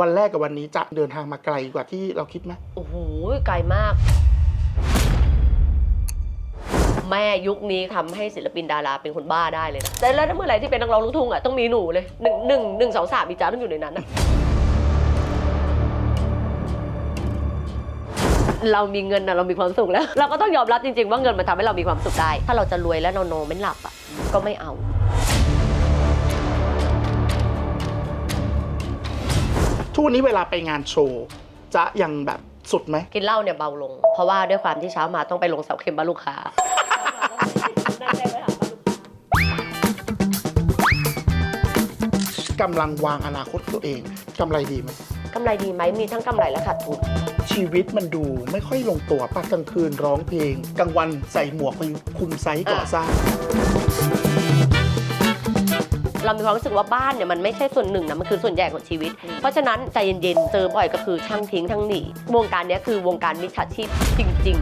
วันแรกกับวันนี้จะเดินทางมาไกลกว่าที่เราคิดไหมโอ้โหไกลมาก แม่ยุคนี้ทำให้ศิลปินดาราเป็นคนบ้าได้เลยนะแต่แล้วถ้าเมื่อไหร่ที่เป็นนักร้องลูกทุ่งอะต้องมีหนูเลยหนึ่งหนึ่งหนึ่งสองสามอีจ้าต้องอยู่ในนั้นนะเรามีเงินนะเรามีความสุขแล้ว เราก็ต้องยอมรับจริงๆว่าเงินมันทำให้เรามีความสุขได้ ถ้าเราจะรวยแล้วนอนไม่หลับอะก็ไม่เอา ทุกวันนี้เวลาไปงานโชว์จะยังแบบสุดไหม กินเหล้าเนี่ยเบาลง เพราะว่าด้วยความที่เช้ามาต้องไปลงเสาเข็มบ้านลูกค้า กำลังวางอนาคตตัวเอง กำไรดีไหม กำไรดีไหมมีทั้งกำไรและขาดทุน ชีวิตมันดูไม่ค่อยลงตัวปะกลางคืนร้องเพลง กลางวันใส่หมวกไปคุมไซต์ก่อสร้าง เรามีความรู้สึกว่าบ้านเนี่ยมันไม่ใช่ส่วนหนึ่งนะมันคือส่วนใหญ่ของชีวิต เพราะฉะนั้นใจเย็นๆเจอบ่อยก็คือช่างทิ้งทั้งหนีวงการเนี้ยคือวงการมิจฉาชีพจริง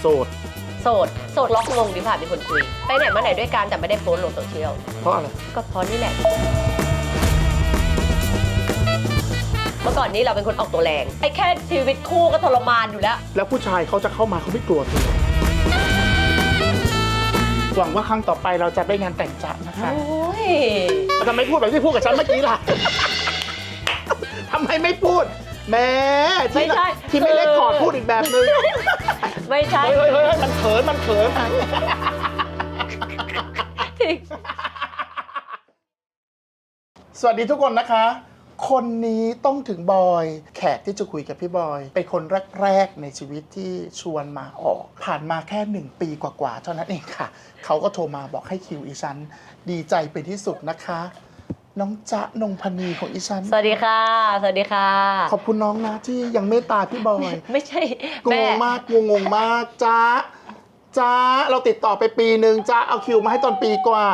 โสด ๆ โสดโสดล็อกงงดีกว่ามีคนคุย ไปไหนมาไหนด้วยกันแต่ไม่ได้โพสต์ลงโซเชียลเพราะอะไร ก็เพราะนี่แหละ เมื่อก่อนนี้เราเป็นคนออกตัวแรงไอ้แค่ชีวิตคู่ก็ทรมานอยู่แล้ว แล้วผู้ชายเขาจะเข้ามาเขาไม่กลัวเธอ หวังว่าครั้งต่อไปเราจะได้งานแต่งจัดนะคะโอ้ยทำไมพูดแบบที่พูดกับฉันเมื่อกี้ล่ะ ทำไมไม่พูดแหม่ที่ไม่ใช่ที่ไม่เล็กคอร์ดพูดอีกแบบนึง ไม่ใช่เฮ้ยเฮ้ยเฮ้ยมันเขิน มันเขินสวัสดีทุกคนนะคะ คนนี้ต้องถึงบอย แขกที่จะคุยกับพี่บอย เป็นคนแรกๆในชีวิตที่ชวนมาออก ผ่านมาแค่หนึ่งปีกว่าๆเท่านั้นเองค่ะ เขาก็โทรมาบอกให้คิวอีฉัน ดีใจเป็นที่สุดนะคะ น้องจ๊ะนงพนีของอีฉัน สวัสดีค่ะ สวัสดีค่ะ ขอบคุณน้องนะที่ยังเมตตาพี่บอยไม่ใช่งแม่งมากงงงมากจ้าจ้าเราติดต่อไปปีหนึ่งจ้าเอาคิวมาให้ตอนปีกว่า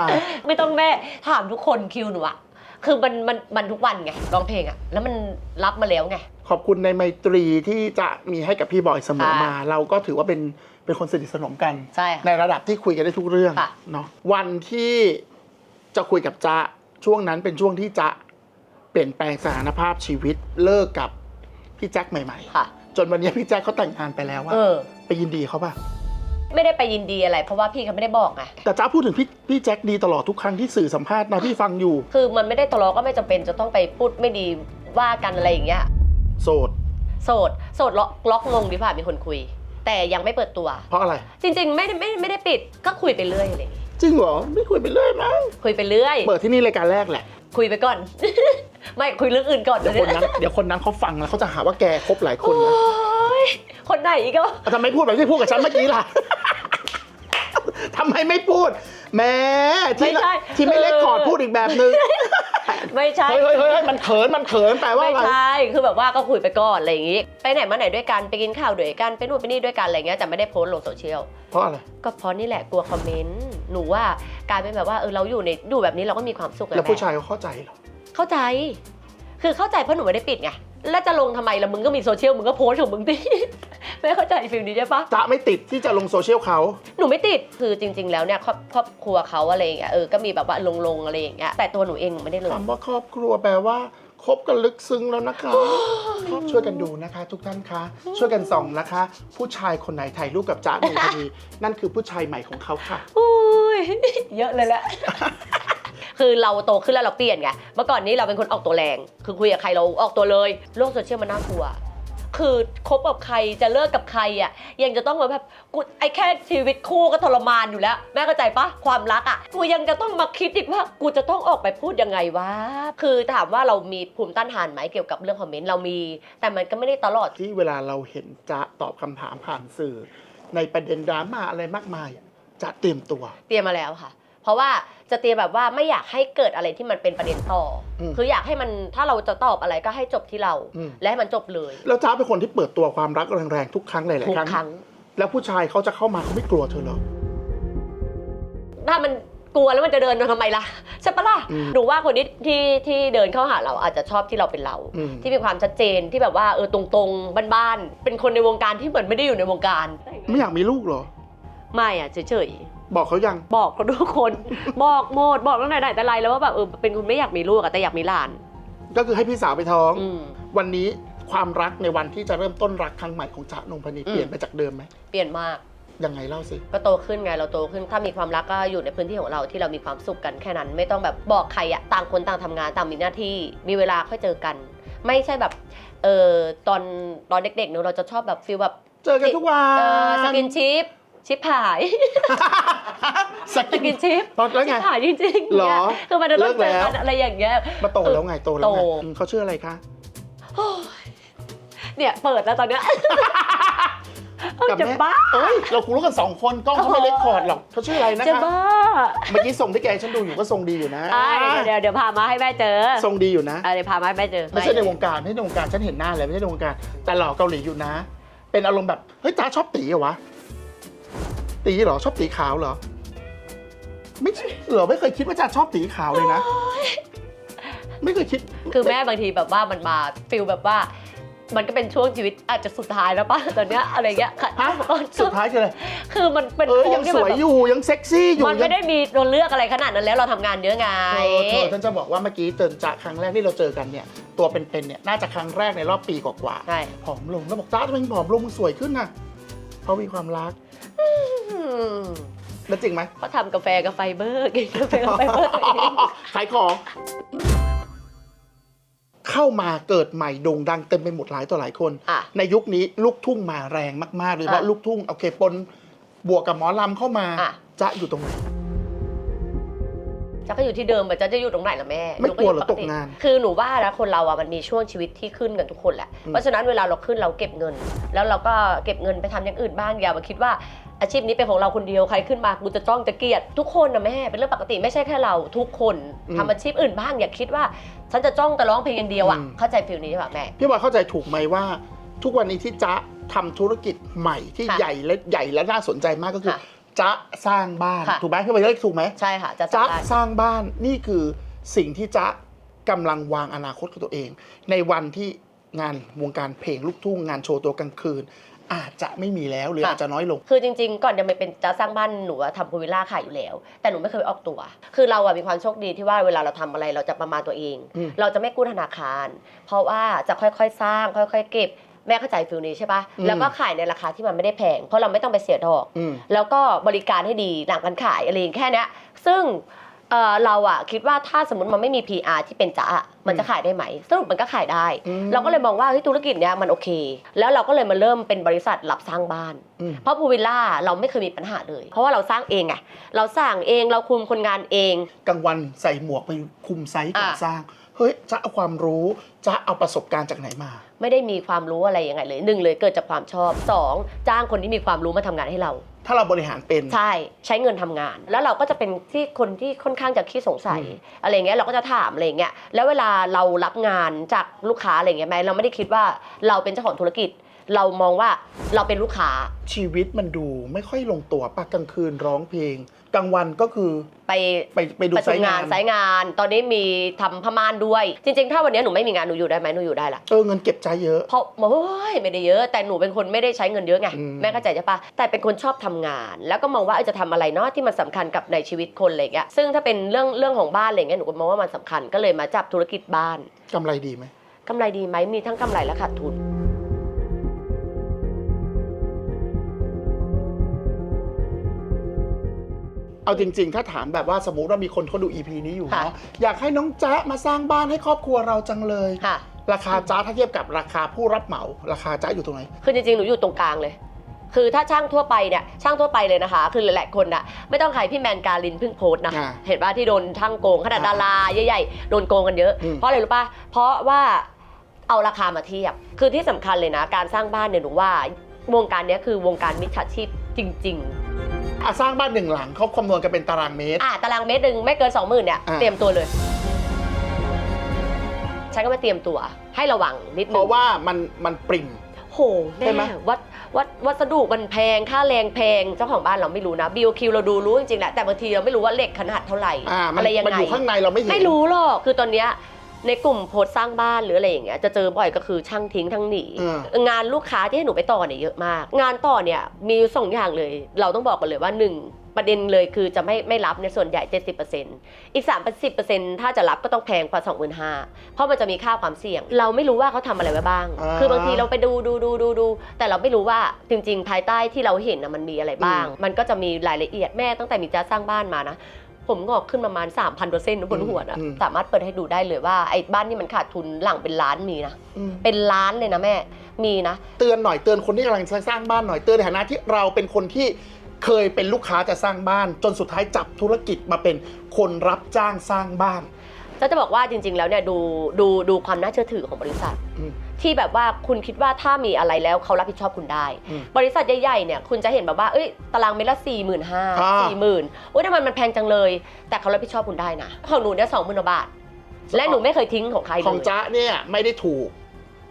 ไม่ต้องแม่ถามทุกคนคิวหนูอะ คือมันมันมันทุกวันไงร้องเพลงอะแล้วมันรับมาแล้วไง ขอบคุณในไมตรีที่จะมีให้กับพี่บอยเสมอมาค่ะเราก็ถือว่าเป็นเป็นคนสนิทสนมกันใช่ค่ะในระดับที่คุยกันได้ทุกเรื่องค่ะ เนาะวันที่จะคุยกับจ๊ะช่วงนั้นเป็นช่วงที่จ๊ะเปลี่ยนแปลงสถานภาพชีวิตเลิกกับพี่แจ็คใหม่ ค่ะ ๆ จนวันนี้พี่แจ็คเขาแต่งงานไปแล้วว่าเออ ไปยินดีเขาป่ะ ไม่ได้ไปยินดีอะไร เพราะว่าพี่เขาไม่ได้บอกไงแต่จ๊ะพูดถึงพี่พี่แจ็คดีตลอดทุกครั้งที่สื่อสัมภาษณ์นะพี่ฟังอยู่ คือมันไม่ได้ทะเลาะก็ไม่จำเป็นจะต้องไปพูดไม่ดีว่ากันอะไรอย่างเงี้ยโสด โสดโสดล็อกล็อกงงดีกว่ามีคนคุย แต่ยังไม่เปิดตัว เพราะอะไร จริง ๆ ไม่ได้ไม่ไม่ได้ปิดก็คุยไปเรื่อยอะไรอย่างเลยจริงเหรอไม่คุยไปเรื่อยมั้งคุยไปเรื่อย เปิดที่นี่รายการแรกแหละคุยไปก่อน ไม่คุยเรื่องอื่นก่อนเดี๋ยวคนนั้นเดี๋ยวคนนั้นเขาฟังแล้วเขาจะหาว่าแกคบหลายคนนะโอ๊ย คนไหนอีก็ทำไมพูดแบบที่พูดกับฉันเมื่อกี้ล่ะ ทำไมไม่พูดแหม้ที่ไม่ใช่ที่ไม่เล็กคอร์ดพูดอีกแบบนึง ไม่ใช่ เฮ้ยเฮ้ยเฮ้ยเฮ้ยมันเขิน มันเขินแปลว่าไม่อะไร ใช่ คือแบบว่าก็คุยไปก่อนอะไรอย่างงี้ ไปไหนมาไหนด้วยกัน ไปกินข้าวด้วยกัน ไปนู่นไปนี่ด้วยกันอะไรเงี้ย แต่ไม่ได้โพสต์ลงโซเชียล เพราะอะไร ก็เพราะนี่แหละกลัวคอมเมนต์ หนูว่ากลายเป็นแบบว่าเออเราอยู่ในดูแบบนี้เราก็มีความสุขไงแล้วผู้ม่ชายเขาเข้าใจเหรอ เข้าใจ คือเข้าใจเพราะหนูไม่ได้ปิดไง แล้วจะลงทำไมล่ะมึงก็มีโซเชียลมึงก็โพสต์ของมึงดิ ไม่เข้าใจฟิลนี้ใช่ปะ จะไม่ติดที่จะลงโซเชียลเขา หนูไม่ติดคือจริง ๆ แล้วเนี่ยครอบครอบครัวเขาอะไรอย่างเงี้ยเออก็มีแบบว่าลงลงๆอะไรอย่างเงี้ยแต่ตัวหนูเองหนูไม่ได้ลงคำว่าครอบครัวแปลว่าคบกันลึกซึ้งแล้วนะคะช่วยกันดูนะคะ ทุกท่านคะ ช่วยกันส่องนะคะ ผู้ชายคนไหนถ่ายรูปกับจ๊ะหนึ่งพอดีนั่นคือผู้ชายใหม่ของเขาค่ะ อุ้ย เยอะเลยแหละ คือเราโตขึ้นแล้วเราเปลี่ยนไง เมื่อก่อนนี้เราเป็นคนออกตัวแรง คือคุยกับใครเราออกตัวเลย โลกโซเชียลมันน่ากลัว คือคบกับใครจะเลิกกับใครอะ ยังจะต้องมาแบบกูไอ้แค่ชีวิตคู่ก็ทรมานอยู่แล้ว แม่เข้าใจปะความรักอะ กูยังจะต้องมาคิดอีกว่ากูจะต้องออกไปพูดยังไงวะ คือถามว่าเรามีภูมิต้านทานไหมเกี่ยวกับเรื่องคอมเมนต์เรามี แต่มันก็ไม่ได้ตลอด ที่เวลาเราเห็นจ๊ะตอบคำถามผ่านสื่อ ในประเด็นดราม่าอะไรมากมายอะจะเตรียมตัว เตรียมมาแล้วค่ะ เพราะว่าจะเตรียมแบบว่าไม่อยากให้เกิดอะไรที่มันเป็นประเด็นต่ออมคืออยากให้มันถ้าเราจะตอบอะไรก็ให้จบที่เราอืมและให้มันจบเลยแล้วจ๊ะเป็นคนที่เปิดตัวความรักแรงๆทุกครั้งหลายทุๆกครั้งครั้งแล้วผู้ชายเขาจะเข้ามาเขาไม่กลัวเธอเหรอ ถ้ามันกลัวแล้วมันจะเดินมาทำไมล่ะ ใช่ปะล่ะอืมหนูว่าคนที่ที่ที่เดินเข้าหาเราอาจจะชอบที่เราเป็นเรา อืม ที่มีความชัดเจนที่แบบว่าเออตรงๆบ้านๆเป็นคนในวงการที่เหมือนไม่ได้อยู่ในวงการ ไม่อยากมีลูกเหรอ ไม่อะเฉย บอกเขายัง บอกทุกคน บอกหมดบอกตั้งแต่ไหนแต่ไรแล้วว่าแบบเออเป็นคนไม่อยากมีลูกอะแต่อยากมีหลาน ก็คือให้พี่สาวไปท้อง อืม วันนี้ความรักในวันที่จะเริ่มต้นรักครั้งใหม่ของจ๊ะนงพนีอืม เปลี่ยนไปจากเดิมไหมเปลี่ยนมาก ยังไงเล่าสิ ก็โตขึ้นไงเราโตขึ้นถ้ามีความรักก็อยู่ในพื้นที่ของเราที่เรามีความสุขกันแค่นั้น ไม่ต้องแบบบอกใครอะต่างคนต่างทำงานต่างมีหน้าที่มีเวลาค่อยเจอกัน ไม่ใช่แบบเออตอนตอนเด็กๆเนอะเราจะชอบแบบฟีลแบบ เจอกันทุกวัเออนสกินชิป ชิปหาย สสกินชิปตอนแล้วไง ชิปหายจริงๆหรอเนี่ยคือมันจะต้องเลิเจกอแล้วกันอะไรอย่างเงี้ย มาโตแล้วไงโตแล้วไงโต อืมเขาชื่ออะไรคะเนี่ยเปิดแล้วตอนเนี้ยกับจะแม่บ้า เอ้ยเราคุยรู้กันสองคนกล้องเขาไม่โอ้ เล็กคอร์ดหรอกเขาชื่ออะไรนะจะคะบ้าเมื่อกี้ส่งที่แกให้ฉันดูอยู่ก็ทรงดีอยู่นะอะเดี๋ยวเดี๋ยวพามาให้แม่เจอทรงดีอยู่นะ อะเดี๋ยวพามาให้แม่เจอไม่ใช่ในวงการไม่ใช่ในวงการฉันเห็นหน้าเลยไม่ใช่ในวงการแต่หล่อเกาหลีอยู่นะ เป็นอารมณ์แบบเฮ้ยจ้าชอบตีเหรอวะ ตีเหรอชอบตีขาวเหรอ ไม่เหรอไม่เคยคิดว่าจ้าชอบตีขาวเลยนะ ไม่เคยคิด คือแม่บางทีแบบว่ามันมาฟิลแบบว่า มันก็เป็นช่วงชีวิตอาจจะสุดท้ายแล้วป่ะตอนเนี้ยอะไรเงี้ยค่ะฮะสุดท้ายคืออะไรคือมันเป็นเออโค้ยังที่สมันวยแบบอยู่ยังเซ็กซี่อยู่มันไม่ได้มีโดนเลือกอะไรขนาดนั้นแล้วเราทำงานเยอะไงเออเธอฉันจะบอกว่าเมื่อกี้เจอจากครั้งแรกที่เราเจอกันเนี่ย ตัวเป็นๆเนี่ยน่าจะครั้งแรกในรอบปีกว่าใช่ๆผอมลงแล้วบอกจ้าทำไมผอมลงมึงสวยขึ้นน่ะ เพราะมีความรักอืมแล้วจริงไหมเขาทำกาแฟกับไฟเบอร์กินกาแฟกับไฟเบอร์ตัวเองขายของ เข้ามาเกิดใหม่โด่งดังเต็มไปหมดหลายต่อหลายคน อะ ในยุคนี้ลูกทุ่งมาแรงมากๆโดยเฉพาะอะลูกทุ่งโอเคปนบวกกับหมอลำเข้ามา อะ จะอยู่ตรงไหน จะก็อยู่ที่เดิมแต่จะจะอยู่ตรงไหนล่ะแม่ไม่กลัวเหรอนูตกงาน คือหนูว่านะคนเราอะมันมีช่วงชีวิตที่ขึ้นกันทุกคนแหละอืมเพราะฉะนั้นเวลาเราขึ้นเราเก็บเงิน แล้วเราก็เก็บเงินไปทำอย่างอื่นบ้างอย่ามาคิดว่าอาชีพนี้เป็นของเราคนเดียวใครขึ้นมากูจะจ้องจะเกลียด ทุกคนนะแม่เป็นเรื่องปกติไม่ใช่แค่เราทุกคนทำอาชีพอื่นบ้างอย่าคิดว่าฉันจะจ้องแต่ร้องเพลงอย่างเดียวอะเข้าใจฟิลนี้ใช่ป่ะแม่พี่บอยเข้าใจถูกไหมว่า ทุกวันนี้ที่จ๊ะทำธุรกิจใหม่ที่ค่ะใหญ่และใหญ่และน่าสนใจมากก็คือค่ะ จ๊ะสร้างบ้านค่ะ ถูกไหมพี่บอยเรียกถูกไหมใช่ค่ะจะจ๊ะสำคัญสร้างบ้านนี่คือสิ่งที่จ๊ะกำลังวางอนาคตของตัวเอง ในวันที่งานวงการเพลงลูกทุ่งงานโชว์ตัวกลางคืน อาจจะไม่มีแล้วหรือค่ะอาจจะน้อยลง คือจริง ๆ ก่อนจะไปเป็นจะสร้างบ้านหนูอะทำพูลวิลล่าขายอยู่แล้ว แต่หนูไม่เคยออกตัว คือเราอะมีความโชคดีที่ว่าเวลาเราทำอะไรเราจะประมาณตัวเอง อืม เราจะไม่กู้ธนาคาร เพราะว่าจะค่อยๆ สร้างค่อย ๆ เก็บ แม่เข้าใจฟิลนี้ใช่ปะอืมแล้วก็ขายในราคาที่มันไม่ได้แพง เพราะเราไม่ต้องไปเสียดอกอืมแล้วก็บริการให้ดีหลังการขายอะไรอย่างแค่เนี้ยซึ่งเอ่อเราอะคิดว่าถ้าสมมติมันไม่มี PR ที่เป็นจ้าอะมันจะขายได้ไหมสรุปมันก็ขายได้อืมเราก็เลยมองว่าเฮ้ยธุรกิจเนี้ยมันโอเค แล้วเราก็เลยมาเริ่มเป็นบริษัทรับสร้างบ้านอืมเพราะพูวิลล่าเราไม่เคยมีปัญหาเลย เพราะว่าเราสร้างเองไงเราสร้างเองเราคุมคนงานเองกลางวันใส่หมวกไปคุมไซต์ก่ออะสร้าง เฮ้ยจ๊ะเอาความรู้จ๊ะเอาประสบการณ์จากไหนมา ไม่ได้มีความรู้อะไรยังไงเลยหนึ่งเลยเกิดจากความชอบสองจ้างคนที่มีความรู้มาทำงานให้เรา ถ้าเราบริหารเป็น ใช่ใช้เงินทำงาน แล้วเราก็จะเป็นที่คนที่ค่อนข้างจะขี้สงสัยอืมอะไรเงี้ยเราก็จะถามอะไรเงี้ยแล้วเวลาเรารับงานจากลูกค้าอะไรเงี้ยไหมเราไม่ได้คิดว่าเราเป็นเจ้าของธุรกิจ เรามองว่าเราเป็นลูกค้า ชีวิตมันดูไม่ค่อยลงตัวปะกลางคืนร้องเพลง กลางวันก็คือไปไปไปดูประไซชุมต์งางานนสายงาน ตอนนี้มีทำพม่านด้วย จริง ๆ ถ้าวันนี้หนูไม่มีงานหนูอยู่ได้ไหมหนูอยู่ได้ละเออเงินเก็บใจเยอะ เพราะโอ้ยไม่ได้เยอะ แต่หนูเป็นคนไม่ได้ใช้เงินเยอะไงอืม แม่เข้าใจใช่ปะแต่เป็นคนชอบทำงาน แล้วก็มองว่าเอ้ยจะทำอะไรเนาะที่มันสำคัญกับในชีวิตคนอะไรเงี้ยซึ่งถ้าเป็นเรื่องเรื่องของบ้านอะไรเงี้ยหนูก็มองว่ามันสำคัญก็เลยมาจับธุรกิจบ้าน กำไรดีไหม กำไรดีไหมมีทั้งกำไรและขาดทุน เอาจริง ๆ ถ้าถามแบบว่าสมมติว่ามีคนเขาดู EP นี้อยู่ค่ะเนาะอยากให้น้องจ๊ะมาสร้างบ้านให้ครอบครัวเราจังเลย ค่ะ ราคาจ๊ะถ้าเทียบกับราคาผู้รับเหมา ราคาจ๊ะอยู่ตรงไหน คือจริงๆ หนูอยู่ตรงกลางเลย คือถ้าช่างทั่วไปเนี่ย ช่างทั่วไปเลยนะคะ คือหลายๆคนน่ะ ไม่ต้องใครพี่แมนการินเพิ่งโพสต์นะ อ่าเห็นว่าที่โดนช่างโกงขนาดอ่าดาราใหญ่ๆ โดนโกงกันเยอะ อืม เพราะอะไรรู้ป่ะ เพราะว่าเอาราคามาเทียบ คือที่สำคัญเลยนะ การสร้างบ้านเนี่ยหนูว่าวงการเนี้ยคือวงการมิจฉาชีพจริง อะสร้างบ้านหนึ่งหลังเขาคำนวณกันเป็นตารางเมตรๆอ่าตารางเมตรหนึ่งไม่เกิน 20,000เนี่ยอ่าเตรียมตัวเลย ฉันก็มาเตรียมตัว ให้ระวังนิดเพนึงราะว่ามันมันปริ่ม โหใช่ไหมแม่วัดวัดวัสดุมันแพงค่าแรงแพงเจ้าของบ้านเราไม่รู้นะ BOQ เราดูรู้จริงๆแหละแต่บางทีเราไม่รู้ว่าเหล็กขนาดเท่าไหร่อ่ามันอะไรยังมันไง อยู่ข้างในเราไม่เห็น ไม่รู้หรอก คือตอนเนี้ย ในกลุ่มโพสต์สร้างบ้านหรืออะไรอย่างเงี้ยจะเจอบ่อยก็คือช่างทิ้งทั้งหนีเอองานลูกค้าที่ให้หนูไปต่อเนี่ยเยอะมาก งานต่อเนี่ยมีอยู่สองอย่างเลย เราต้องบอกกันเลยว่าหนึ่งประเด็นเลยคือจะไม่ไม่รับในส่วนใหญ่ 70%อีก 30%ถ้าจะรับก็ต้องแพงกว่า 25,000เพราะมันจะมีค่าความเสี่ยง เราไม่รู้ว่าเขาทำอะไรไว้บ้าง อ่า คือบางทีเราไปดูดูดูดูดู แต่เราไม่รู้ว่าจริง ๆ ภายใต้ที่เราเห็นนะมันมีอะไรบ้างอืมมันก็จะมีรายละเอียดแม่ตั้งแต่มีจ้าสร้างบ้านมานะ ผมงอกขึ้นประมาณ 3,000เปอร์เซ็นต์บนหัวนะอืมสามารถเปิดให้ดูได้เลยว่าไอ้บ้านนี่มันขาดทุนหลังเป็นล้านมีนะอืมเป็นล้านเลยนะแม่มีนะ เตือนหน่อยเตือนคนที่กำลังจะสร้างบ้านหน่อยเตือนในฐานะที่เราเป็นคนที่เคยเป็นลูกค้าจะสร้างบ้าน จนสุดท้ายจับธุรกิจมาเป็นคนรับจ้างสร้างบ้าน ก็จะบอกว่าจริง ๆ แล้วเนี่ยดูดูดูความน่าเชื่อถือของบริษัท อืม ที่แบบว่าคุณคิดว่าถ้ามีอะไรแล้วเขารับผิดชอบคุณได้ อืมบริษัทใหญ่ๆเนี่ยคุณจะเห็นแบบว่าเอ้ยตารางเมตรละสี่หมื่นห้าอ่า สี่หมื่นโอ้ยทำไมมันแพงจังเลย แต่เขารับผิดชอบคุณได้นะของหนูเนี่ยสองหมื่นบาท และหนูไม่เคยทิ้งของใครเลย ของจ๊ะเนี่ยไม่ได้ถูก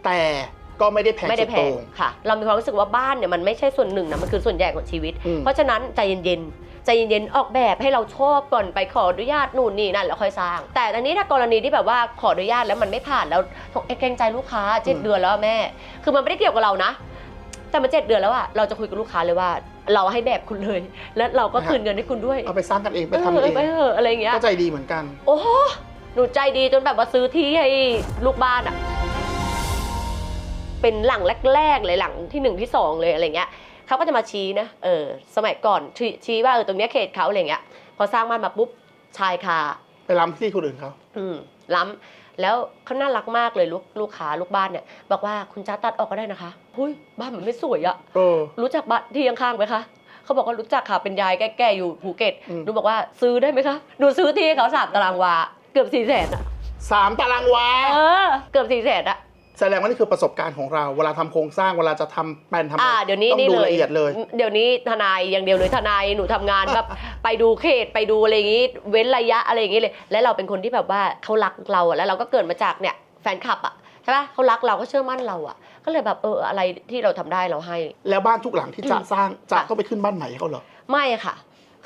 แต่ก็ไม่ได้แพงไม่ได้สุแพโต่งค่ะ เรามีความรู้สึกว่าบ้านเนี่ยมันไม่ใช่ส่วนหนึ่งนะ มันคือส่วนใหญ่ของชีวิต อืมเพราะฉะนั้นใจเย็นๆ ใจเย็นๆออกแบบให้เราชอบก่อนไปขออนุญาตนู่นนี่นั่นแล้วค่อยสร้าง แต่อันนี้ถ้ากรณีที่แบบว่าขออนุญาตแล้วมันไม่ผ่านแล้วเกรงใจลูกค้าเจ็ดเดือนแล้วอะแม่ คือมันไม่ได้เกี่ยวกับเรานะ แต่มันเจ็ดเดือนแล้วอะเราจะคุยกับลูกค้าเลยว่าเราให้แบบคุณเลย แล้วเราก็คืนเงินให้คุณด้วย เอาไปสร้างกันเองไปเอทำเอองไปเถอะอะไรอย่างเงี้ยก็ใจดีเหมือนกัน โอ้โหหนูใจดีจนแบบว่าซื้อที่ให้ลูกบ้านอะเป็นหลังแรกๆเลยหลังที่หนึ่งที่สองเลยอะไรเงี้ย เขาก็จะมาชี้นะเออสมัยก่อนชี้ชี้ว่าเออตรงเนี้ยเขตเขาอะไรเงี้ยพอสร้างบ้านมาปุ๊บชายคาไปล้ำที่คนอื่นเขาอืมล้ำแล้วเขาน่ารักมากเลยลูกลูกค้าลูกบ้านเนี่ย บอกว่าคุณจ้าตัดออกก็ได้นะคะหุยบ้านมันไม่สวยอะเออ รู้จักบ้านที่ข้างๆไหมคะเขาบอกว่ารู้จักค่ะเป็นยายแก่ๆอยู่ภูเก็ตอืม หนูบอกว่าซื้อได้ไหมคะหนูซื้อที่ให้เขาสามตารางวาเกือบสี่แสนอะสามตารางวาเออเกือบสี่แสนอะ แสดงว่านี่คือประสบการณ์ของเรา เวลาทำโครงสร้างเวลาจะทำแปลนทำอะไรอ่าเดี๋ยวนี้ต้องนี่ดูเลยละเอียดเลย เดี๋ยวนี้ทนายอย่างเดียวเลยทนายหนูทำงานแบบ ไปดูเขตไปดูอะไรอย่างงี้ เว้นระยะอะไรอย่างงี้เลย และเราเป็นคนที่แบบว่าเขารักเราอะแล้วเราก็เกิดมาจากเนี่ยแฟนคลับอะใช่ปะเขารักเราก็เชื่อมั่นเราอะก็เลยแบบเอออะไรที่เราทำได้เราให้ แล้วบ้านทุกหลังที่จะอืมสร้างจะค่ะต้องไปขึ้นบ้านใหม่ให้เขาเหรอ ไม่ค่ะ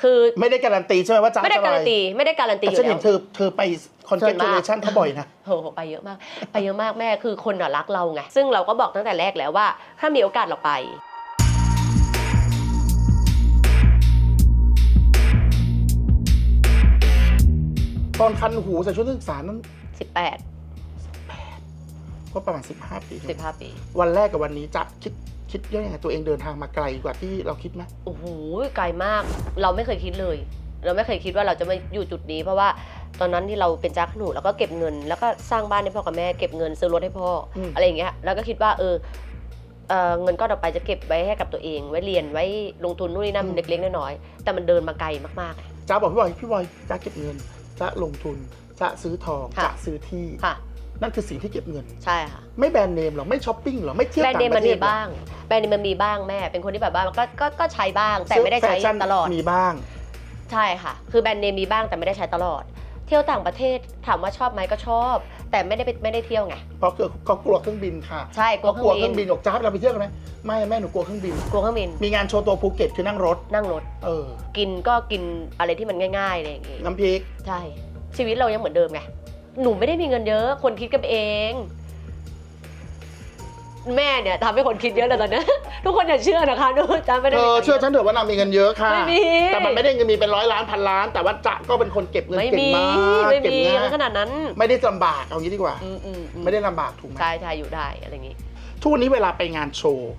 คือไม่ได้การันตีใช่ไหมว่าจะไม่ได้จะอะการันตีไม่ได้การันตีแต่อฉันยู่เห็แล้นวเธอเธอไปคอนเทนส่วนต์มากชันเขาบ่อยนะโอ้โหไปเยอะมาก ไปเยอะมากแม่คือคนอะรักเราไงซึ่งเราก็บอกตั้งแต่แรกแล้วว่า ถ้ามีโอกาสเราไปตอนคันหูใส่ชุดนักศึกษานั้น 18 ก็ประมาณ 15 ปี15ปี วันแรกกับวันนี้จะคิดคิดยังไงตัวเองเดินทางมาไกลกว่าที่เราคิดไหมโอ้โห ไกลมาก เราไม่เคยคิดเลย เราไม่เคยคิดว่าเราจะมาอยู่จุดนี้ เพราะว่าตอนนั้นที่เราเป็นจ้าขนูแล้วก็เก็บเงิน แล้วก็สร้างบ้านให้พ่อกับแม่เก็บเงินซื้อรถให้พ่ออม อะไรอย่างเงี้ย แล้วก็คิดว่าเออเอ่อเงินก้อนต่อไปจะเก็บไว้ให้กับตัวเอง ไว้เรียนไว้ลงทุนนู่นนี่นั่นเล็กๆน้อยๆแต่มันเดินมาไกลมากๆไงจ้าบอกพี่บอยพี่บอยจะเก็บเงินจะลงทุนจะซื้อทองค่ะจะซื้อที่ค่ะ นั่นคือสิ่งที่เก็บเงิน ใช่ค่ะ ไม่แบรนด์เนมหรอ ไม่ช้อปปิ้งหรอ ไม่เที่ยวแบรนด์ต่าเนงมปมัระนเทมีศหรอบ้าง แบรนด์เนมมันมีบ้างแม่ เป็นคนที่แบบว่าก็ก็ก็ใช้บ้าง แต่ไม่ได้ใช้แฟชั่นตลอด มีบ้าง ใช่ค่ะ คือแบรนด์เนมมีบ้างแต่ไม่ได้ใช้ตลอด เที่ยวต่างประเทศถามว่าชอบไหมก็ชอบ แต่ไม่ได้ไปไม่ได้เที่ยวไง เพราะคือเขากลัวเครื่องบินค่ะใช่ กลัวเขากลัวเคเครื่รื่อองงบิบินนบอกจ้าเราไปเที่ยวกันไหมไม่แม่หนูกลัวเครื่องบิน กลัวเครื่องบิน มีงานโชว์ตัวภูเก็ตคือนั่งรถ นั่งรถ เออ กินก็กินอะไรที่มันง่ายๆอะไรอย่างงี้ น้ำพริก ใช่ ชีวิตเรายังเหมือนเดิมไง หนูไม่ได้มีเงินเยอะ คนคิดกันเอง แม่เนี่ยทำให้คนคิดเยอะเลยตอนเนี้ย ทุกคนอย่าเชื่อนะคะนูจ้าไม่ได้เธมีองินเชื่อฉันเถอะว่านางมีเงินเยอะค่ะ ไม่มี แต่มันไม่ได้เงินมีเป็นร้อยล้านพันล้าน แต่ว่าจะก็เป็นคนเก็บเงินไม่เก่งมีมากไม่เก็บมีง่ายขนาดนั้นไม่ได้ลำบากเอางี้ดีกว่า อืมอืมอืมไม่ได้ลำบากถูกไหมใช่ใช่อยู่ได้อะไรอย่างงี้ ทุกวันนี้เวลาไปงานโชว์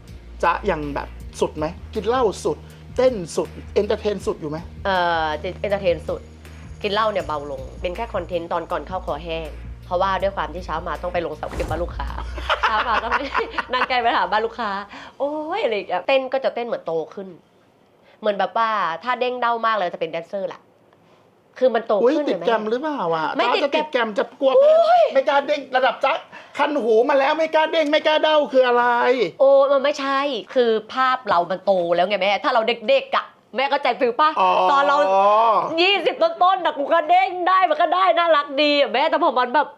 จะยังแบบสุดไหมกินเหล้าสุด เต้นสุดเอนเตอร์เทนสุดอยู่ไหม เอ่อเอนเตอร์เทนสุด กินเหล้าเนี่ยเบาลง เป็นแค่คอนเทนต์ตอนก่อนเข้าคอแห้ง เพราะว่าด้วยความที่เช้ามาต้องไปลงเสาเข็มบ้านลูกค้า เช้ามาต้องไปนั่งใกล้ไปถามบ้านลูกค้า โอ้ยอะไรอย่างเงี้ยเต้นก็จะเต้นเหมือนโตขึ้น เหมือนแบบว่าถ้าเด้งเด้ามากเลยจะเป็นแดนเซอร์ละคือมันโตอุ้ยขึ้นติดเห็นไหม แกรมหรือเปล่าวะไม่จ้าติดจะติดแกรมแกรมจะกลัวแพ้ไม่กล้าเด้งระดับจ้าคันหูมาแล้วไม่กล้าเด้งไม่กล้าเด้าคืออะไร โอ้มันไม่ใช่ คือภาพเรามันโตแล้วไงแม่ ถ้าเราเด็กๆอะ แม่ก็ใจฟิลป่ะตอนเรายี่สิบต้นๆนะกูก็เด้งได้มันก็ได้น่ารักดีอะแม่แต่พอมันแบบ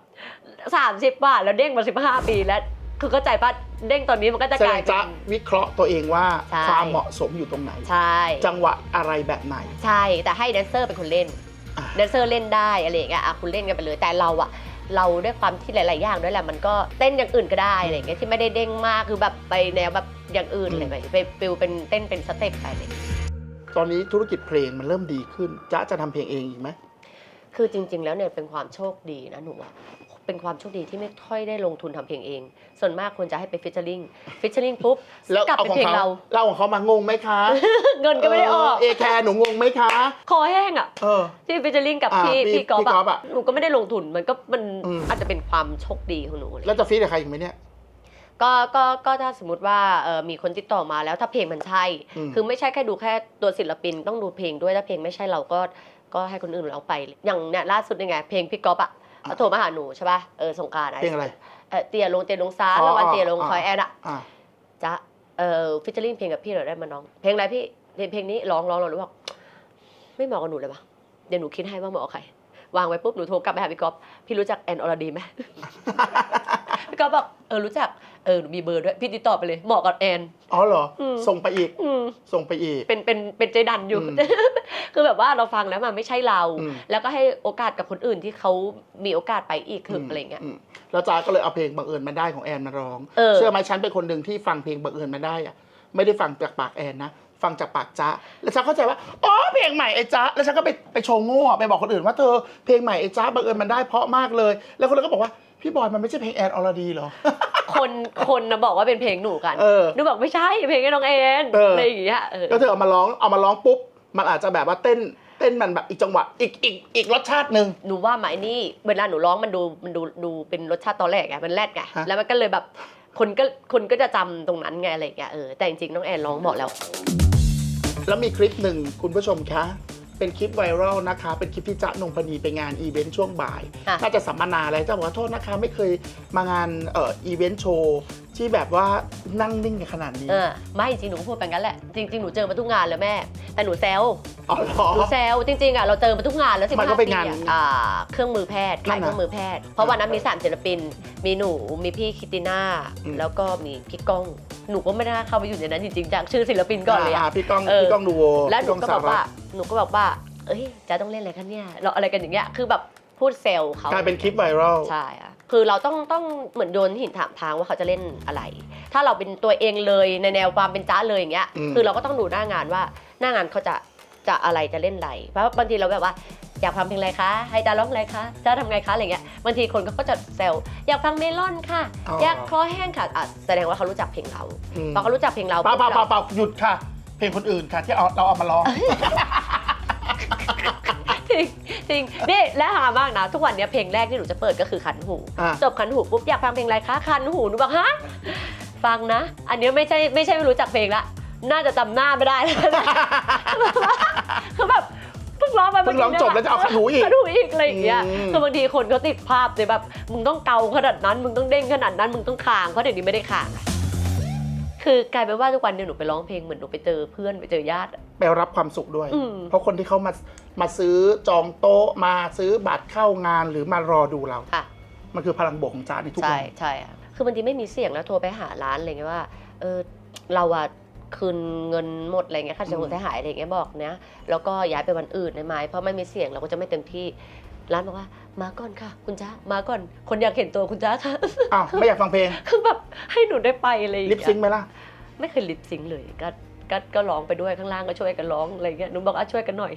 สามสิบบาทแล้วเด้งมาสิบห้าปีแล้วคือเข้าใจป่ะเด้งตอนนี้มันก็จะแสกดลายงเป็จะนวิเคราะห์ตัวเองว่าใช่ ความเหมาะสมอยู่ตรงไหน ใช่ จังหวะอะไรแบบไหน ใช่ แต่ให้แดนเซอร์เป็นคนเล่นอะแดนเซอร์เล่นได้อะไรอย่างเงี้ยอะคุณเล่นกันไปเลยแต่เราอะเราด้วยความที่หลาย ๆ อย่างด้วยแหละมันก็เต้นอย่างอื่นก็ได้อะไรอย่างเงี้ยที่ไม่ได้เด้งมากคือแบบไปแนวแบบอย่างอื่นอะไรไปไปฟิลเป็นเต้นเป็นสเต็ปไปเลยก็ ตอนนี้ธุรกิจเพลงมันเริ่มดีขึ้นจ๊ะจะทำเพลงเองอีกไหม คือจริง ๆ แล้วเนี่ยเป็นความโชคดีนะหนูอะเป็นความโชคดีที่ไม่ค่อยได้ลงทุนทำเพลงเอง ส่วนมากควรจะให้ไปฟิชเชอร์ลิงฟิชเชอร์ลิงปุ๊บแล้วกลับเอาเป็นของเพลงเขาเราเล่าของเขามางงไหมคะเงินก็ไม่ได้ออก เอแคร์หนูงงไหมคะ คอแห้งอะ เออ ที่ฟิชเชอร์ลิงกับอ่าพี่พี่พี่กอล์ฟพี่ก๊อฟอะอะหนูก็ไม่ได้ลงทุนมันก็มันอืม อาจจะเป็นความโชคดีของหนูเลยแล้วจะฟีดกับใครอีกไหมเนี่ย ก็ก็ก็ถ้าสมมติว่าเออมีคนติดต่อมาแล้วถ้าเพลงมันใช่ อืม คือไม่ใช่แค่ดูแค่ตัวศิลปินต้องดูเพลงด้วยถ้าเพลงไม่ใช่เราก็ก็ให้คนอื่นร้องไป อย่างเนี่ยล่าสุดนี่ไง เพลงพี่ก๊อฟอะเขาโทรมาหาหนูใช่ป่ะเออสงกรารเพลงอะไร เออเตียลงเตียลงซาอ๋อแล้ววันอ๋อเตียลงอ๋อ คอยแอนอะอ่า จะเออฟิชเชอร์ลิงเพลงกับพี่เหรอได้มาน้อง เพลงอะไรพี่เพลงเพลงนี้ร้องร้องร้องหรือว่าไม่เหมาะกับหนูเลยปะเดี๋ยวหนูคิดให้ว่าเหมาะกับใครวางไว้ปุ๊บหนูโทรกลับไปหาพี่ก๊อฟพี่รู้จักแอนอรดีไหม พี่ก๊อฟบอกเออรู้จักเออหนูมีเบอร์ด้วยพี่ติดต่อไปเลยเหมาะกับแอน อ๋อเหรอ อืม ส่งไปอีก อืม ส่งไปอีก เป็นเป็นเป็นใจดันอยู่ อืม คือแบบว่าเราฟังแล้วมันไม่ใช่เรา อืมแล้วก็ให้โอกาสกับคนอื่นที่เขามีโอกาสไปอีกคืออะไรเงี้ย มแล้วจ้าก็เลยเอาเพลงบังเอิญมาได้ของแอนมาร้อง เออ เชื่อไหมฉันเป็นคนหนึ่งที่ฟังเพลงบังเอิญมาได้อะไม่ได้ฟังจากปากแอนนะ ฟังจากปากจ๊ะแล้วฉันเข้าใจว่าอ๋อเพลงใหม่ไอ้จ๊ะแล้วฉันก็ไปไปโชว์โง่อะไปบอกคนอื่นว่าเธอเพลงใหม่ไอ้จ๊ะบังเอิญมันได้เพราะมากเลย แล้วคนนั้นก็บอกว่า พี่บอยมันไม่ใช่เพลงแอนอรดีเหรอ คนคนนะบอกว่าเป็นเพลงหนูกันเออ หนูบอกไม่ใช่เพลงให้น้องแอนเอออ อะไรอย่างเงี้ยเออแล้วเธอเอามาร้องเอามาร้องปุ๊บ มันอาจจะแบบว่าเต้นเต้นมันแบบอีกจังหวะอีกอีกอีกรสชาติหนึ่ง หนูว่าหมายนี่เวลาหนูร้องมันดูมันดูดูเป็นรสชาติตอนแรกไงมันแรดไงฮะ แล้วมันก็เลยแบบคนก็คนก็จะจำตรงนั้นไงอะไรอย่างเงี้ยเออแต่จริงๆน้องแอนร้องเหมาะแล้ว แล้วมีคลิปหนึ่งคุณผู้ชมคะ เป็นคลิปไวรัลนะคะ เป็นคลิปที่จ๊ะนงพนีไปงานอีเวนต์ช่วงบ่าย ค่ะ น่าจะสัมมนาอะไรจ๊ะบอกว่าโทษนะคะ ไม่เคยมางานเอ่ออีเวนต์โชว์ที่แบบว่านั่งนิ่งกันขนาดนี้เออไม่จริงหนูก็พูดไปงั้นแหละจริงๆหนูเจอมาทุกงานเลยแม่ แต่หนูแซวอ๋อเหรอ หนูแซวจริงๆอะเราเจอมาทุกงานแล้วสิบมันก็ห้าเป็นปีงานอะอ่าเครื่องมือแพทย์นั่ขายนน่ะเครื่องมือแพทย์เพราะวันนั้นมีสามศิลปิน มีหนูมีพี่คิตติน่าอืม แล้วก็มีพี่ก้อง หนูก็ไม่ได้เข้าไปอยู่ในนั้นจริงๆจากชื่อศิลปินก่อนเลยอะาพี่ก้องเออพี่ก้องดูโวแล้วหนูพี่ก็งบอกว่าสหรัฐหนูก็บอกว่า เอ้ยจะต้องเล่นอะไรคะเนี่ยเราอะไรกันอย่างเงี้ยคือแบบพูดเซลล์เขากลายเป็นคลิปไวรัลใช่อะคือเราต้องต้องเหมือนโยนหินถามทางว่าเขาจะเล่นอะไร ถ้าเราเป็นตัวเองเลยในแนวความเป็นจ้าเลยอย่างเงี้ยคือเราก็ต้องดูหน้างานว่าหน้างานเขาจะจะอะไรจะเล่นอะไรเพราะบางทีเราแบบว่า อยากฟังเพลงอะไรคะให้จ้าร้องอะไรคะจ้าทำไงคะอะไรเงี้ยบางทีคนก็จะเซลอยากฟังเมลอนค่ะอยากคอแห้งค่ะอะแสดงว่าเขารู้จักเพลงเราอืม พอเขารู้จักเพลงเราเปล่าเปล่าปุ๊บเปล่าเปล่าหยุดค่ะ เพลงคนอื่นค่ะ ที่เอาเราเอามาร้อง จริงจริงนี่และหามากนะ ทุกวันเนี้ยเพลงแรกที่หนูจะเปิดก็คือคันหู อะ จบคันหูปุ๊บอยากฟังเพลงอะไรคะคันหูหนูบอกฮะฟังนะ อันเนี้ยไม่ใช่ไม่ใช่ไม่รู้จักเพลงละน่าจะจำหน้าไม่ได้แล้วคือแบบเพิ่ งร้องไปเพิ่งร้องจบแล้วจะเอาคันหูอีกคันหูอีกอะไรอย่างเงี้ยอืมคือบางทีคนเขาติดภาพเลยแบบมึงต้องเกาขนาดนั้น มึงต้องเด้งขนาดนั้นมึงต้องคางเพราะเดี๋ยวนี้ไม่ได้คางอะคือกลายเป็นว่าทุกวันเนี่ยหนูไปร้องเพลงเหมือนหนูไปเจอเพื่อนไปเจอญาติอะไปรับความสุขด้วยอืมเพราะคนที่เขามามาซื้อจองโต๊ะมาซื้อบัตรเข้างานหรือมารอดูเราค่ะมันคือพลังบวกของจ๊ะในทุกใช่วันใช่อะคือบางทีไม่มีเสียงแล้วโทรไปหาร้านอะไรเงี้ยว่าเออเราอะ คืนเงินหมดอะไรเงี้ยค่าเสียอืมหายหายอะไรเงี้ยบอกเนี้ยแล้วก็ย้ายไปวันอื่นได้ไหมเพราะไม่มีเสียงเราก็จะไม่เต็มที่ร้านบอกว่ามาก่อนค่ะ คุณจ้ามาก่อน คนอยากเห็นตัวคุณจ้าค่ะอ้าวไม่อยากฟังเพลงคือแบบให้หนูได้ไปอะไรอย่างลิปเงี้ซิงยค์ไหมล่ะ ไม่เคยลิปซิงค์เลยก็ ก็ก็ร้องไปด้วยข้างล่างก็ช่วยกันร้องอะไรเงี้ยหนูบอกอะช่วยกันหน่อย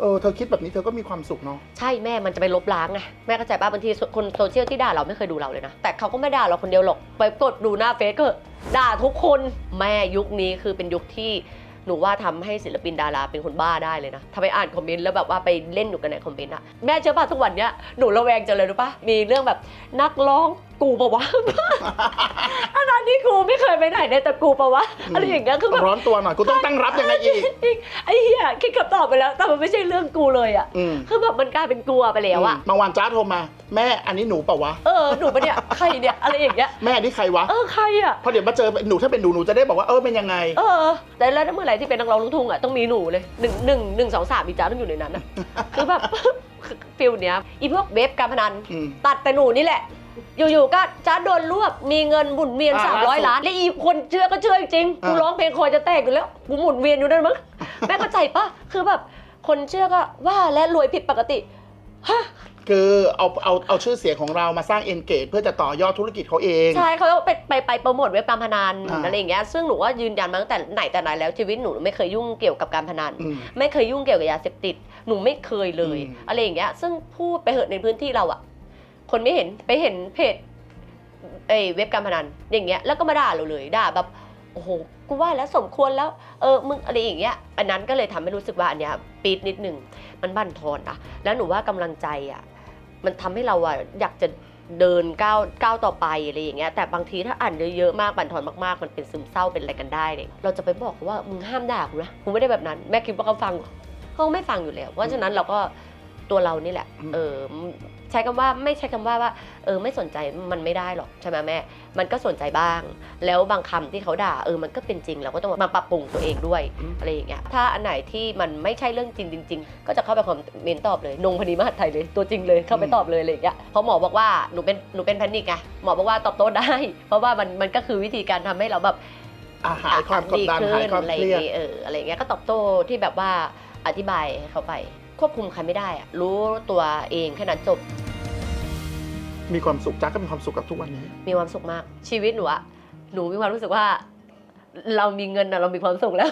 เออเธอคิดแบบนี้เธอก็มีความสุขเนาะ ใช่แม่มันจะไปลบล้างไงแม่เข้าใจป่ะบางทีคนโซเชียลที่ด่าเราไม่เคยดูเราเลยนะ แต่เขาก็ไม่ด่าเราคนเดียวหรอกไปกดดูหน้าเฟซก็ด่าทุกคนแม่ยุคนี้คือเป็นยุคที่หนูว่าทำให้ศิลปินดาราเป็นคนบ้าได้เลยนะทำไปอ่านคอมเมนต์แล้วแบบว่าไปเล่นอยู่กันในคอมเมนต์อะแม่เชื่อป่ะทุกวันเนี้ยหนูระแวงจังเลยรู้ป่ะมีเรื่องแบบนักร้องกูปะวะ อันนั้นนี่กูไม่เคยไปไหนเลยแต่กูปะวะอะไรอย่างเงี้ยคือแบบร้อนตัวหน่อยกูต้องตั้งรับยังไงอีกจริงไอ้เหี้ยคิดคำตอบไปแล้ว แต่มันไม่ใช่เรื่องกูเลยอะอืมคือแบบมันกลายเป็นกลัวไปแล้วอะบางวันจ้าโทรมา แม่อันนี้หนูเปล่าวะ เออหนูปะเนี่ยใครเนี่ยอะไรอย่างเงี้ยแม่นี่ใครวะเออใครอะ เพราะเดี๋ยวมาเจอหนูถ้าเป็นหนูหนูจะได้บอกว่าเออเป็นยังไง เออแต่แล้วเมื่อไหร่ที่เป็นนักร้องลูกทุ่งอะต้องมีหนูเลยหนึ่งหนึ่งหนึ่งสองสามอีจ้าต้องอยู่ในนั้นอะ คือแบบ ฟิลเนี้ยอีพวกเว็บการพนัน อืม ตัดแต่หนูนี่แหละ อยู่ๆก็จ้าโดนรวบมีเงินหมุนเวียน อ่าสามร้อยล่าสุดล้านและอีคนเชื่อก็เชื่อจริงๆกูอ่าร้องเพลงคอยจะแตกอยู่แล้วกูหมุนเวียนอยู่นั่นมั้ง แม่เข้าใจปะคือแบบคนเชื่อก็ว่าและรวยผิดปกติฮะคือเอาเอาเอาชื่อเสียงของเรามาสร้างเอนเกจเพื่อจะต่อยอดธุรกิจเขาเอง ใช่เขาไปไปไปโปรโมทเว็บการพนันอ่า อะไรอย่างเงี้ยซึ่งหนูว่ายืนยันมาตั้งแต่ไหนแต่ไหนแล้วชีวิตหนูไม่เคยยุ่งเกี่ยวกับการพนัน อืม ไม่เคยยุ่งเกี่ยวกับยาเสพติด หนูไม่เคยเลย อืม อะไรอย่างเงี้ย ซึ่งพูดไปเหอะในพื้นที่เราอะ คนไม่เห็นไปเห็นเพจเอยเว็บการพนันอย่างเงี้ยแล้วก็มาด่าเราเลยด่าแบบโอ้โหกูว่าแล้วสมควรแล้วเออมึงอะไรอย่างเงี้ยอันนั้นก็เลยทำให้รู้สึกว่าอันเนี้ยปีดนิดหนึ่งมันบั่นทอนนะแล้วหนูว่ากำลังใจอะมันทำให้เราอะอยากจะเดินก้าวก้าวต่อไปอะไรอย่างเงี้ยแต่บางทีถ้าอ่านเยอะๆมากบั่นทอนมากๆ มันเป็นซึมเศร้าเป็นอะไรกันได้เลยเราจะไปบอกเขาว่ามึงห้ามด่ากูนะกูไม่ได้แบบนั้น แม่คิดว่าเขาฟังเขาไม่ฟังอยู่แล้วเพราะฉะนั้นเราก็ตัวเรานี่แหละ เออ ช้คำว่าไม่ใช้คำว่าว่าเออไม่สนใจมันไม่ได้หรอกใช่ไหมแม่ มันก็สนใจบ้าง แล้วบางคำที่เขาด่าเออมันก็เป็นจริงเราก็ต้องมาปรับปรุงตัวเองด้วยอืมอะไรอย่างเงี้ยถ้าอันไหนที่มันไม่ใช่เรื่องจริงจริงๆก็จะเข้าไปคอมเมนต์ตอบเลยนงพนีมหัดไทยเลยตัวจริงเลยเข้าไปตอบเลยอะไรอย่างเงี้ยเพราะหมอบอกว่าหนูเป็นหนูเป็นแพนิคไงหมอบอกว่าตอบโต้ได้ เพราะว่ามันมันก็คือวิธีการทำให้เราแบบอะหายความกดดันขึ้หายความอะไรเครียดงี้เอออะไรอย่างเงี้ยก็ตอบโต้ที่แบบว่าอธิบายให้เขาไป ควบคุมใครไม่ได้อะรู้ตัวเองแค่นั้นจบ มีความสุขจ้าก็มีความสุขกับทุกวันนี้ มีความสุขมาก ชีวิตหนูอะหนูมีความรู้สึกว่า เรามีเงินอะเรามีความสุขแล้ว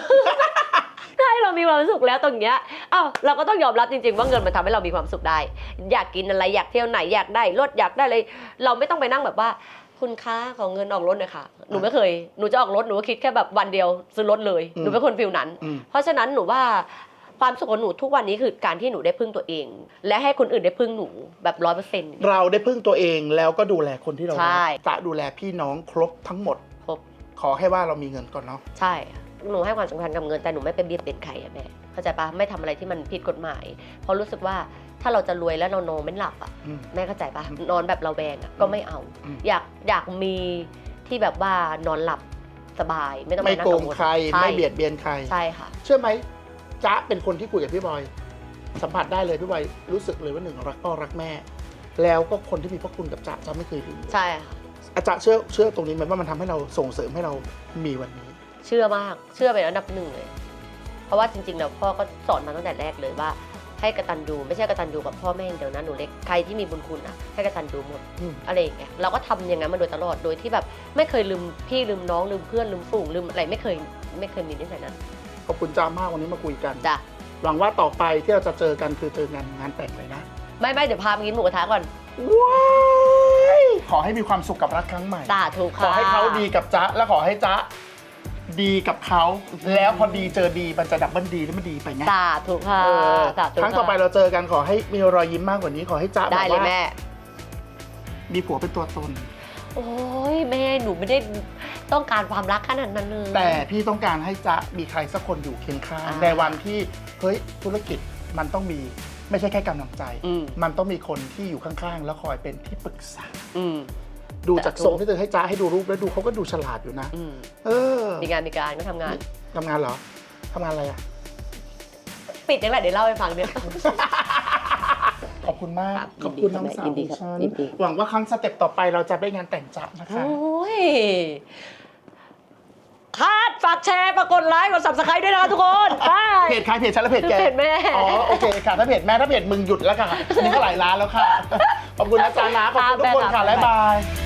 ใช่เรามีความสุขแล้วตรงเนี้ยอ้าวเราก็ต้องยอมรับจริงๆ ว่าเงินมันทำให้เรามีความสุขได้ อยากกินอะไรอยากเที่ยวไหนอยากได้รถอยากได้เลยเราไม่ต้องไปนั่งแบบว่า คุณค่าของเงินออกรถเลยค่ะหนูไม่เคยหนูจะออกรถหนูก็คิดแค่แบบวันเดียวซื้อรถเลยอืม หนูเป็นคนฟิลนั้น อืมเพราะฉะนั้นหนูว่า ความสุขของหนูทุกวันนี้คือการที่หนูได้พึ่งตัวเอง และให้คนอื่นได้พึ่งหนูแบบร้อยเปอร์เซ็นต์เราได้พึ่งตัวเองแล้วก็ดูแลคนที่เราใช่รักจะดูแลพี่น้องครบทั้งหมด ครบ ขอให้ว่าเรามีเงินก่อนเนาะใช่ หนูให้ความสำคัญกับเงินแต่หนูไม่ไปเบียดเบียนใครอะแม่เข้าใจปะไม่ทำอะไรที่มันผิดกฎหมาย เพราะรู้สึกว่าถ้าเราจะรวยแล้วเรานอนไม่หลับอะอืม แม่เข้าใจปะอืมนอนแบบเราแวงอะก็ไม่เอา อืม อยากอยากมีที่แบบว่านอนหลับสบายไม่ต้องไม่มานั่งโกกังงวลใครใช่ไม่เบียดเบียนใคร ใช่ค่ะ เชื่อไหม จ๊ะเป็นคนที่คุยกับพี่บอย สัมผัสได้เลยพี่บอยรู้สึกเลยว่าหนึ่งรักพ่อรักแม่ แล้วก็คนที่มีพระคุณกับจ๊ะจ๊ะไม่เคยลืมใช่ค่ะอาจารย์เชื่อเชื่อตรงนี้ไหมว่ามันทำให้เราส่งเสริมให้เรามีวันนี้ เชื่อมากเชื่อเป็นอันดับหนึ่งเลย เพราะว่าจริงๆแล้วพ่อก็สอนมาตั้งแต่แรกเลยว่า ให้กตัญญูไม่ใช่กตัญญูกับพ่อแม่อย่างเดียวนะหนูเล็กใครที่มีบุญคุณอะให้กตัญญูหมดอืม อะไรอย่างเงี้ยเราก็ทำอย่างนั้นมาโดยตลอดโดยที่แบบไม่เคยลืมพี่ลืมน้องลืมเพื่อนลืมฝูงลืมอะไรไม่เคยไม่เคยมีนิสัยนั้น ขอบคุณจ้ามากวันนี้มาคุยกันจ้ะหวังว่าต่อไปที่เราจะเจอกันคือเจองานงานแต่งเลยนะไม่ไม่เดี๋ยวพาไปกินหมูกระทะก่อนว้ายขอให้มีความสุขกับรักครั้งใหม่ สาธุขค่ะ อให้เขาดีกับจ๊ะและขอให้จ๊ะดีกับเขา แล้วพอดีเจอดีมันจะดับเบิลดีแล้วมันดีไปไง สาธุค่ะเออสาธุครั้งต่อไปเราเจอกันขอให้มีรอยยิ้มมากกว่านี้ขอให้จ๊ะแบได้บเลยว่าแม่ มีผัวเป็นตัวตน โอ้ยแม่หนูไม่ได้ ต้องการความรักขนาดนั้นเลย แต่พี่ต้องการให้จ๊ะมีใครสักคนอยู่เคียงข้างอ่าในวันที่เฮ้ยธุรกิจมันต้องมีไม่ใช่แค่กำลังใจ อืม มันต้องมีคนที่อยู่ข้างๆ แล้วคอยเป็นที่ปรึกษา อืม ดูจากแต่ทรงที่เธอให้จ๊ะให้ดูรูปแล้วดูเขาก็ดูฉลาดอยู่นะ อืมเออมีงานมีการก็ทำงาน ทำงานเหรอทำงานอะไรอะ ปิดยังไงเดี๋ยวเล่าให้ฟังเนี่ย ขอบคุณมาก ครับขอบคุณยิน้องนดีสาวยินดีของครับฉันยินดี หวังว่าครั้งสเต็ปต่อไปเราจะได้งานแต่งจ๊ะนะคะ โอ้ยคาดฝากแชร์ฝากกดไลค์กด subscribe ด้วยนะคะทุกคนไปเพจใครเพจฉันและเพจแก เพจแม่ อ๋อโอเคค่ะ ถ้าเพจแม่ถ้าเพจมึงหยุดแล้วค่ะอันนี่ก็หลายล้านแล้วค่ะ ขอบคุณนะจ๊ะนะขอบคุณทุกคนค่ะครับบ๊ายบาย